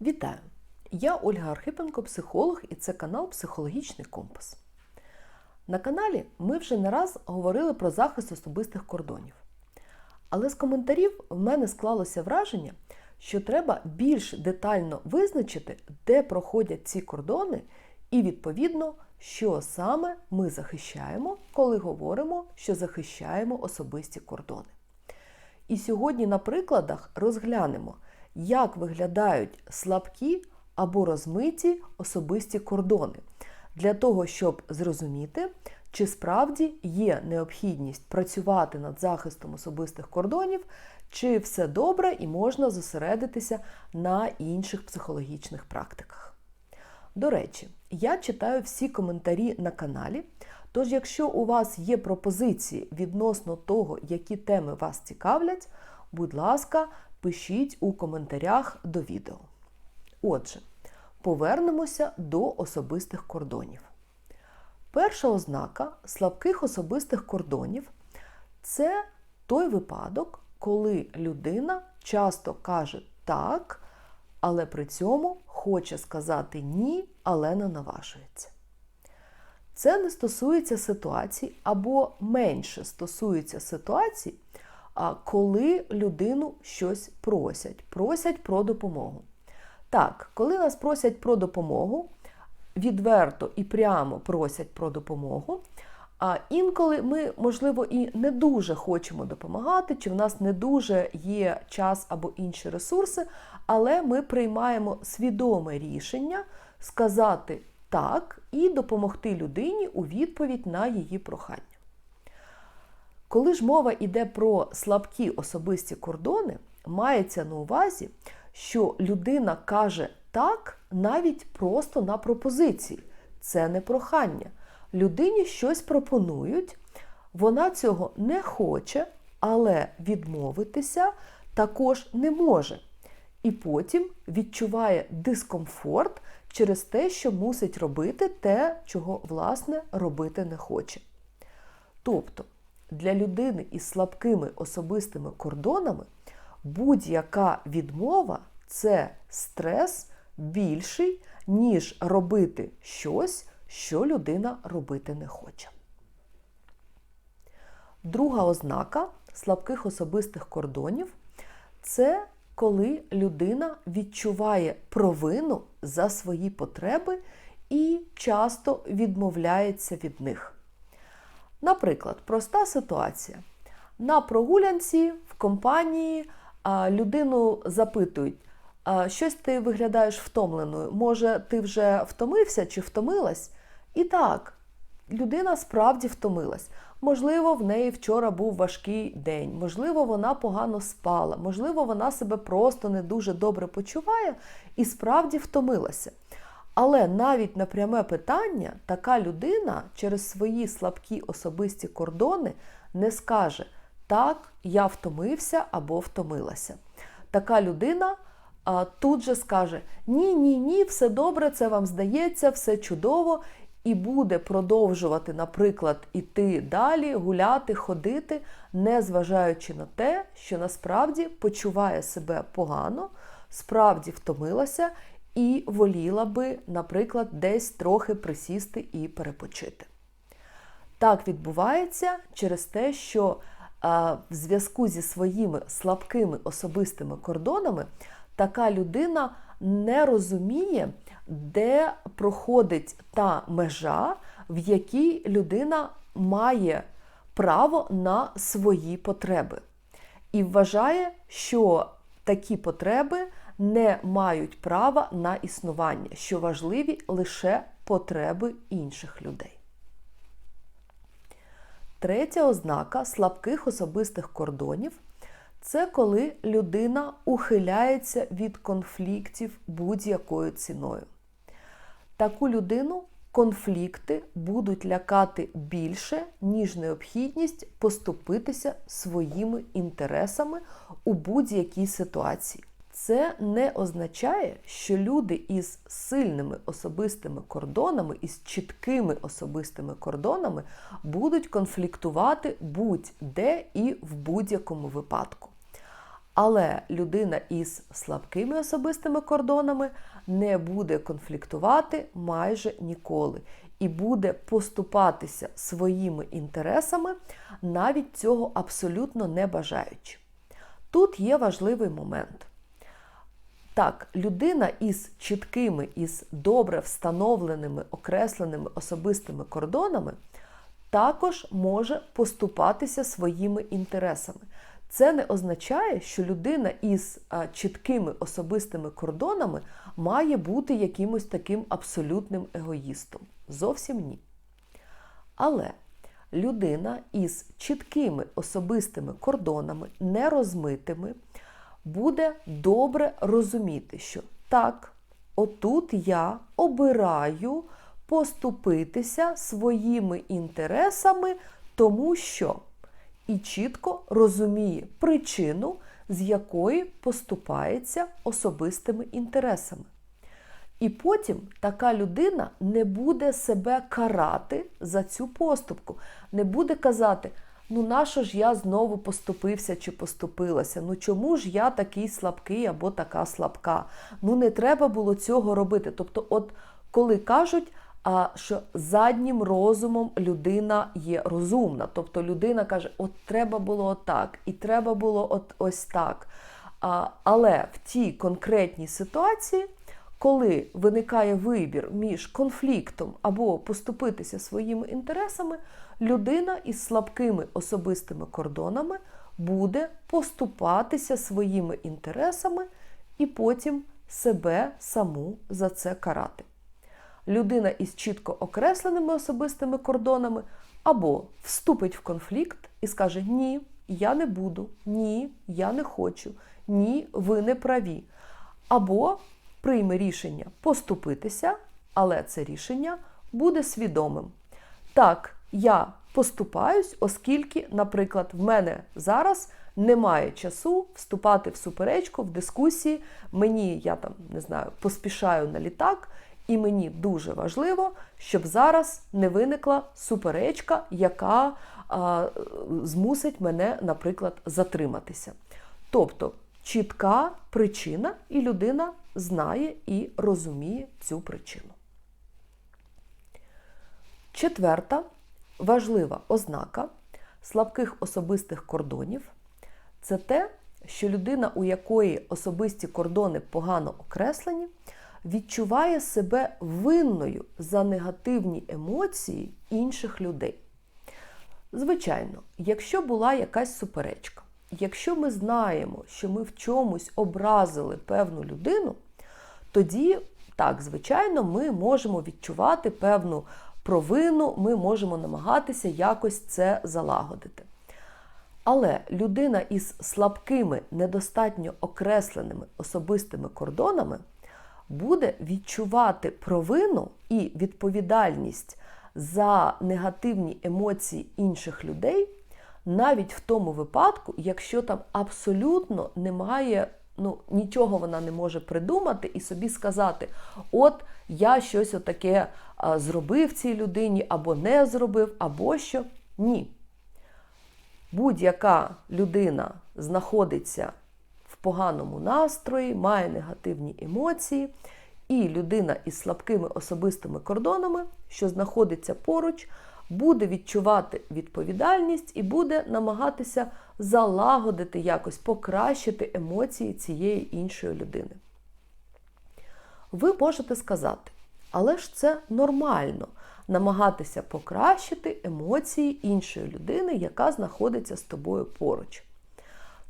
Вітаю! Я Ольга Архипенко, психолог, і це канал Психологічний компас. На каналі ми вже не раз говорили про захист особистих кордонів. Але з коментарів в мене склалося враження, що треба більш детально визначити, де проходять ці кордони, і, відповідно, що саме ми захищаємо, коли говоримо, що захищаємо особисті кордони. І сьогодні на прикладах розглянемо, як виглядають слабкі або розмиті особисті кордони, для того, щоб зрозуміти, чи справді є необхідність працювати над захистом особистих кордонів, чи все добре і можна зосередитися на інших психологічних практиках. До речі, я читаю всі коментарі на каналі. Тож, якщо у вас є пропозиції відносно того, які теми вас цікавлять, будь ласка, пишіть у коментарях до відео. Отже, повернемося до особистих кордонів. Перша ознака слабких особистих кордонів це той випадок, коли людина часто каже так, але при цьому хоче сказати ні, але не наважується. Це не стосується ситуацій або менше стосується ситуацій, коли людину щось просять, просять про допомогу. Так, коли нас просять про допомогу, відверто і прямо просять про допомогу. А інколи ми, можливо, і не дуже хочемо допомагати, чи в нас не дуже є час або інші ресурси, але ми приймаємо свідоме рішення сказати так і допомогти людині у відповідь на її прохання. Коли ж мова йде про слабкі особисті кордони, мається на увазі, що людина каже так навіть просто на пропозиції. Це не прохання. Людині щось пропонують, вона цього не хоче, але відмовитися також не може. І потім відчуває дискомфорт через те, що мусить робити те, чого, власне, робити не хоче. Тобто, для людини із слабкими особистими кордонами будь-яка відмова це стрес більший, ніж робити щось, що людина робити не хоче. Друга ознака слабких особистих кордонів це коли людина відчуває провину за свої потреби і часто відмовляється від них. Наприклад, проста ситуація. На прогулянці в компанії людину запитують, щось ти виглядаєш втомленою. Може, ти вже втомився чи втомилась? І так, людина справді втомилась. Можливо, в неї вчора був важкий день, можливо, вона погано спала, можливо, вона себе просто не дуже добре почуває і справді втомилася. Але навіть на пряме питання така людина через свої слабкі особисті кордони не скаже так, я втомився або втомилася. Така людина а, тут же скаже: Ні, ні, ні, все добре, це вам здається, все чудово, і буде продовжувати, наприклад, іти далі, гуляти, ходити, незважаючи на те, що насправді почуває себе погано, справді втомилася і воліла би, наприклад, десь трохи присісти і перепочити. Так відбувається через те, що в зв'язку зі своїми слабкими особистими кордонами така людина не розуміє, де проходить та межа, в якій людина має право на свої потреби. І вважає, що такі потреби не мають права на існування, що важливі лише потреби інших людей. Третя ознака слабких особистих кордонів це коли людина ухиляється від конфліктів будь-якою ціною. Таку людину конфлікти будуть лякати більше, ніж необхідність поступитися своїми інтересами у будь-якій ситуації. Це не означає, що люди із сильними особистими кордонами, із чіткими особистими кордонами будуть конфліктувати будь-де і в будь-якому випадку. Але людина із слабкими особистими кордонами не буде конфліктувати майже ніколи і буде поступатися своїми інтересами, навіть цього абсолютно не бажаючи. Тут є важливий момент. Так, людина із чіткими, із добре встановленими, окресленими особистими кордонами також може поступатися своїми інтересами. Це не означає, що людина із чіткими особистими кордонами має бути якимось таким абсолютним егоїстом. Зовсім ні. Але людина із чіткими особистими кордонами, нерозмитими, буде добре розуміти, що так, отут я обираю поступитися своїми інтересами, тому що і чітко розуміє причину, з якої поступається особистими інтересами. І потім така людина не буде себе карати за цю поступку, не буде казати, ну нащо ж я знову поступився чи поступилася? Ну чому ж я такий слабкий або така слабка? Ну не треба було цього робити. Тобто, от коли кажуть, а що заднім розумом людина є розумна. Тобто людина каже, от треба було отак, і треба було от ось так. А, Але в тій конкретній ситуації, коли виникає вибір між конфліктом або поступитися своїми інтересами, людина із слабкими особистими кордонами буде поступатися своїми інтересами і потім себе саму за це карати людина із чітко окресленими особистими кордонами або вступить в конфлікт і скаже Ні, я не буду, ні, я не хочу, ні, ви не праві. Або прийме рішення поступитися, але це рішення буде свідомим. Так, я поступаюсь, оскільки, наприклад, в мене зараз немає часу вступати в суперечку, в дискусії. Мені я там не знаю, поспішаю на літак, і мені дуже важливо, щоб зараз не виникла суперечка, яка а, змусить мене, наприклад, затриматися. Тобто чітка причина, і людина знає і розуміє цю причину. Четверта важлива ознака слабких особистих кордонів це те, що людина, у якої особисті кордони погано окреслені, відчуває себе винною за негативні емоції інших людей. Звичайно, якщо була якась суперечка, якщо ми знаємо, що ми в чомусь образили певну людину, тоді, так, звичайно, ми можемо відчувати певну провину, ми можемо намагатися якось це залагодити. Але людина із слабкими, недостатньо окресленими особистими кордонами буде відчувати провину і відповідальність за негативні емоції інших людей, навіть в тому випадку, якщо там абсолютно немає, ну, нічого вона не може придумати і собі сказати, от я щось отаке зробив цій людині, або не зробив, або що. Ні. Будь-яка людина знаходиться в поганому настрої, має негативні емоції, і людина із слабкими особистими кордонами, що знаходиться поруч, буде відчувати відповідальність і буде намагатися залагодити якось, покращити емоції цієї іншої людини. Ви можете сказати, але ж це нормально намагатися покращити емоції іншої людини, яка знаходиться з тобою поруч.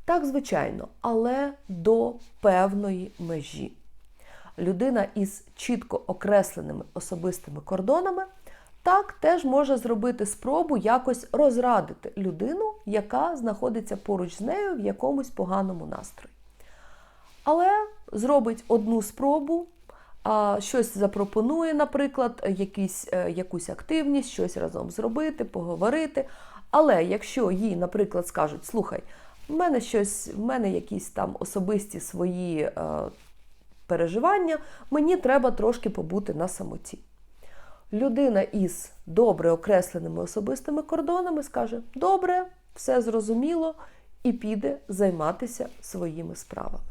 Так, звичайно, але до певної межі. Людина із чітко окресленими особистими кордонами так теж може зробити спробу якось розрадити людину, яка знаходиться поруч з нею в якомусь поганому настрої. Але зробить одну спробу, щось запропонує, наприклад, якісь, е, якусь активність, щось разом зробити, поговорити. Але якщо їй, наприклад, скажуть, слухай, в мене щось, в мене якісь там особисті свої е, переживання, мені треба трошки побути на самоті. Людина із добре окресленими особистими кордонами скаже: добре, все зрозуміло, і піде займатися своїми справами.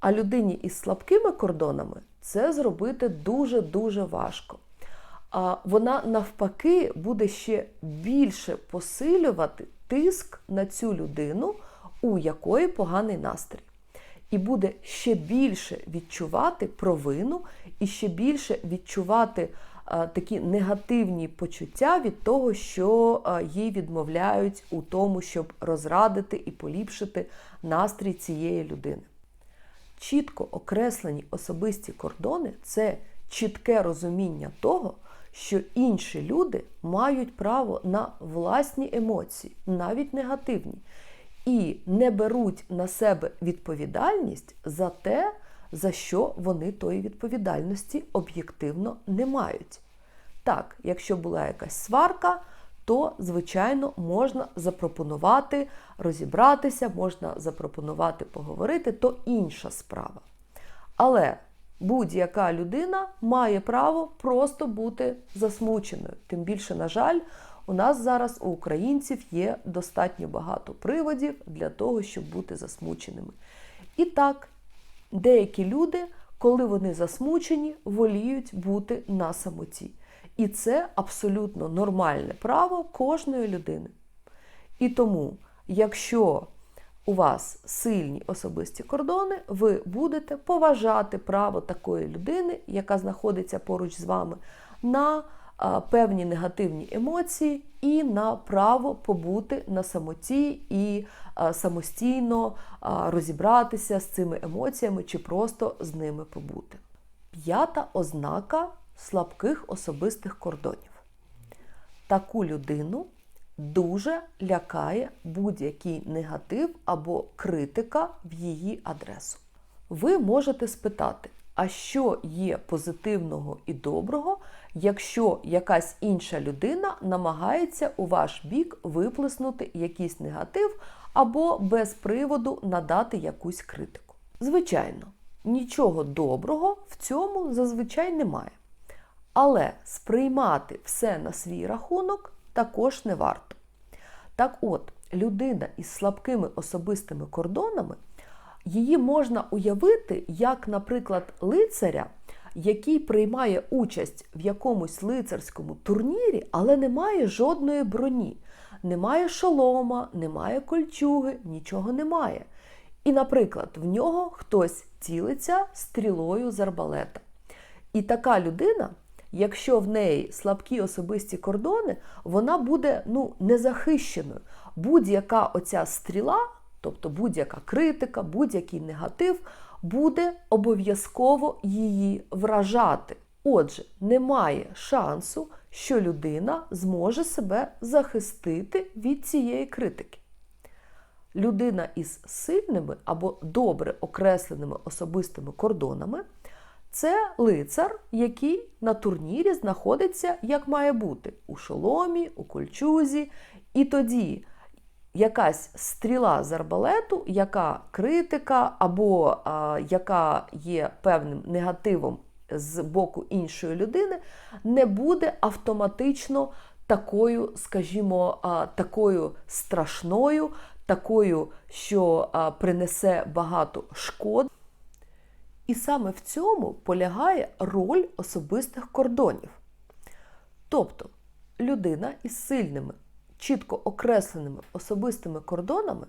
А людині із слабкими кордонами це зробити дуже-дуже важко. А вона навпаки буде ще більше посилювати тиск на цю людину, у якої поганий настрій. І буде ще більше відчувати провину, і ще більше відчувати такі негативні почуття від того, що їй відмовляють у тому, щоб розрадити і поліпшити настрій цієї людини. Чітко окреслені особисті кордони це чітке розуміння того, що інші люди мають право на власні емоції, навіть негативні, і не беруть на себе відповідальність за те, за що вони тої відповідальності об'єктивно не мають. Так, якщо була якась сварка, то, звичайно, можна запропонувати розібратися, можна запропонувати поговорити, то інша справа. Але будь-яка людина має право просто бути засмученою. Тим більше, на жаль, у нас зараз у українців є достатньо багато приводів для того, щоб бути засмученими. І так, деякі люди, коли вони засмучені, воліють бути на самоті. І це абсолютно нормальне право кожної людини. І тому, якщо у вас сильні особисті кордони, ви будете поважати право такої людини, яка знаходиться поруч з вами, на певні негативні емоції і на право побути на самоті і самостійно розібратися з цими емоціями чи просто з ними побути. П'ята ознака слабких особистих кордонів. Таку людину дуже лякає будь-який негатив або критика в її адресу. Ви можете спитати, а що є позитивного і доброго, якщо якась інша людина намагається у ваш бік виплеснути якийсь негатив або без приводу надати якусь критику? Звичайно, нічого доброго в цьому зазвичай немає. Але сприймати все на свій рахунок також не варто. Так от, людина із слабкими особистими кордонами, її можна уявити як, наприклад, лицаря, який приймає участь в якомусь лицарському турнірі, але не має жодної броні, немає шолома, немає кольчуги, нічого немає. І, наприклад, в нього хтось цілиться стрілою з арбалета. І така людина якщо в неї слабкі особисті кордони, вона буде ну, незахищеною. Будь-яка оця стріла, тобто будь-яка критика, будь-який негатив, буде обов'язково її вражати. Отже, немає шансу, що людина зможе себе захистити від цієї критики. Людина із сильними або добре окресленими особистими кордонами це лицар, який на турнірі знаходиться, як має бути, у шоломі, у кольчузі. І тоді якась стріла з арбалету, яка критика, або а, яка є певним негативом з боку іншої людини, не буде автоматично такою, скажімо, а, такою страшною, такою, що а, принесе багато шкод. І саме в цьому полягає роль особистих кордонів. Тобто людина із сильними, чітко окресленими особистими кордонами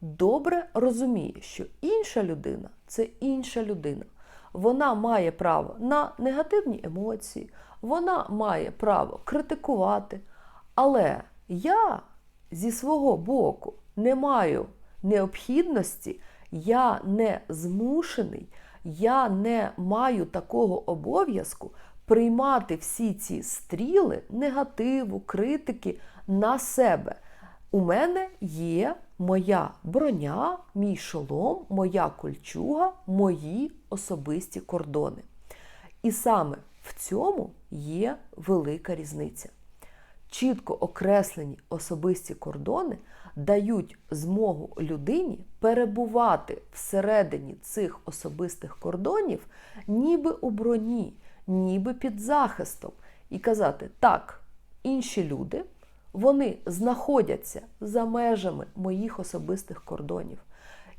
добре розуміє, що інша людина це інша людина. Вона має право на негативні емоції, вона має право критикувати. Але я зі свого боку не маю необхідності, я не змушений я не маю такого обов'язку приймати всі ці стріли, негативу, критики на себе. У мене є моя броня, мій шолом, моя кольчуга, мої особисті кордони. І саме в цьому є велика різниця. Чітко окреслені особисті кордони дають змогу людині перебувати всередині цих особистих кордонів, ніби у броні, ніби під захистом, і казати, так, інші люди вони знаходяться за межами моїх особистих кордонів.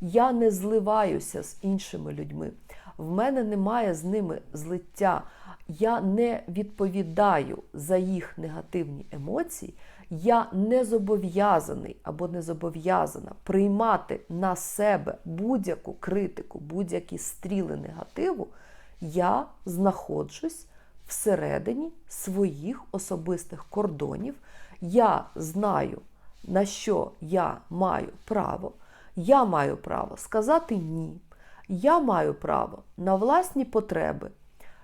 Я не зливаюся з іншими людьми. В мене немає з ними злиття. Я не відповідаю за їх негативні емоції. Я не зобов'язаний або не зобов'язана приймати на себе будь-яку критику, будь-які стріли негативу. Я знаходжусь всередині своїх особистих кордонів. Я знаю, на що я маю право. Я маю право сказати ні. Я маю право на власні потреби.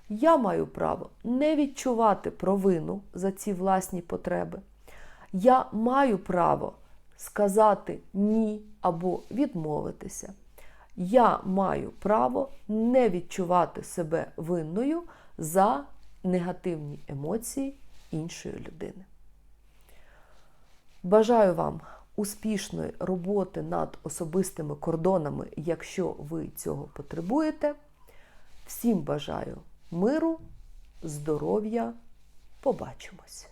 Я маю право не відчувати провину за ці власні потреби. Я маю право сказати ні або відмовитися. Я маю право не відчувати себе винною за негативні емоції іншої людини. Бажаю вам успішної роботи над особистими кордонами, якщо ви цього потребуєте. Всім бажаю миру, здоров'я. Побачимось!